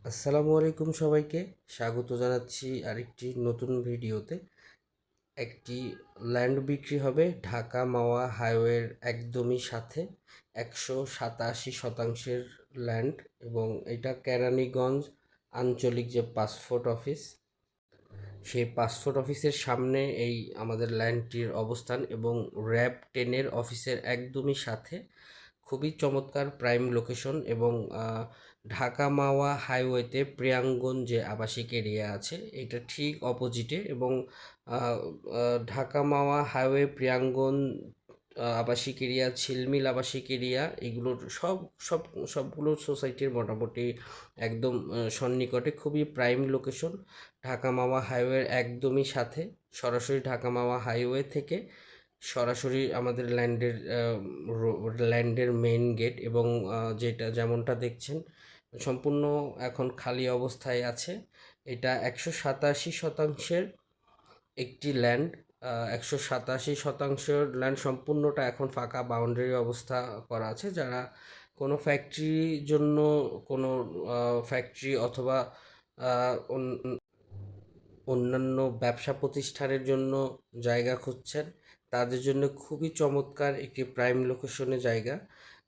আসসালামু আলাইকুম সবাইকে। স্বাগত জানাচ্ছি আরেকটি নতুন ভিডিওতে। একটি ল্যান্ড বিক্রি হবে ঢাকা মাওয়া হাইওয়ের একদমই সাথে একশো সাতাশি শতাংশের ল্যান্ড এবং এটা কেরানীগঞ্জ আঞ্চলিক যে পাসপোর্ট অফিস, সেই পাসপোর্ট অফিসের সামনে এই আমাদের ল্যান্ডটির অবস্থান এবং র্যাব টেনের অফিসের একদমই সাথে খুবই চমৎকার প্রাইম লোকেশন এবং ঢাকা মাওয়া হাইওয়েতে প্রিয়াঙ্গন যে আবাসিক এরিয়া আছে, এটা ঠিক অপোজিটে এবং ঢাকা মাওয়া হাইওয়ে প্রিয়াঙ্গন আবাসিক এরিয়া ঝিলমিল আবাসিক এরিয়া এগুলোর সব সব, সবগুলো সোসাইটির মোটামুটি একদম সন্নিকটে খুবই প্রাইম লোকেশন ঢাকা মাওয়া হাইওয়ের একদমই সাথে, সরাসরি ঢাকা মাওয়া হাইওয়ে থেকে সরাসরি আমাদের ল্যান্ডের ল্যান্ডের মেইন গেট এবং যেটা যেমনটা দেখছেন, সম্পূর্ণ এখন খালি অবস্থায় আছে। এটা একশো সাতাশি শতাংশের একটি ল্যান্ড একশো সাতাশি শতাংশের ল্যান্ড সম্পূর্ণটা এখন ফাঁকা বাউন্ডারি অবস্থা করা আছে। যারা কোনো ফ্যাক্টরির জন্য কোনো ফ্যাক্টরি অথবা অন্যান্য ব্যবসা প্রতিষ্ঠানের জন্য জায়গা খুঁজছেন তাদের জন্য খুবই চমৎকার একটি প্রাইম লোকেশনে জায়গা।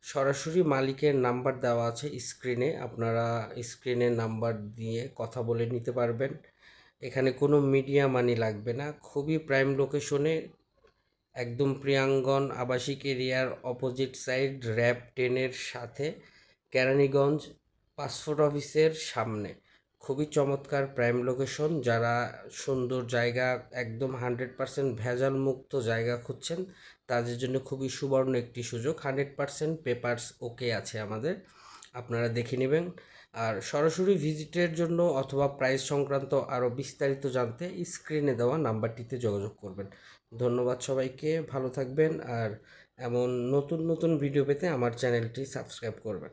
সরাসরি মালিকের নাম্বার দেওয়া আছে স্ক্রিনে আপনারা স্ক্রিনে নাম্বার দিয়ে কথা বলে নিতে পারবেন। এখানে কোনো মিডিয়া মানি লাগবে না। খুবই প্রাইম লোকেশনে একদম প্রিয়াঙ্গন আবাসিক এরিয়ার অপোজিট সাইড র্যাব টেনের সাথে কেরানীগঞ্জ পাসপোর্ট অফিসের সামনে। খুবই চমৎকার প্রাইম লোকেশন যারা সুন্দর জায়গা, একদম হান্ড্রেড পার্সেন্ট ভেজাল মুক্ত জায়গা খুঁজছেন, তাদের জন্য খুবই সুবর্ণ একটি সুযোগ। হান্ড্রেড পার্সেন্ট পেপারস ওকে আছে আমাদের, আপনারা দেখে নেবেন। আর সরাসরি ভিজিটের জন্য অথবা প্রাইস সংক্রান্ত আরও বিস্তারিত জানতে স্ক্রিনে দেওয়া নাম্বারটিতে যোগাযোগ করবেন। ধন্যবাদ সবাইকে, ভালো থাকবেন, আর এমন নতুন নতুন ভিডিও পেতে আমার চ্যানেলটি সাবস্ক্রাইব করবেন।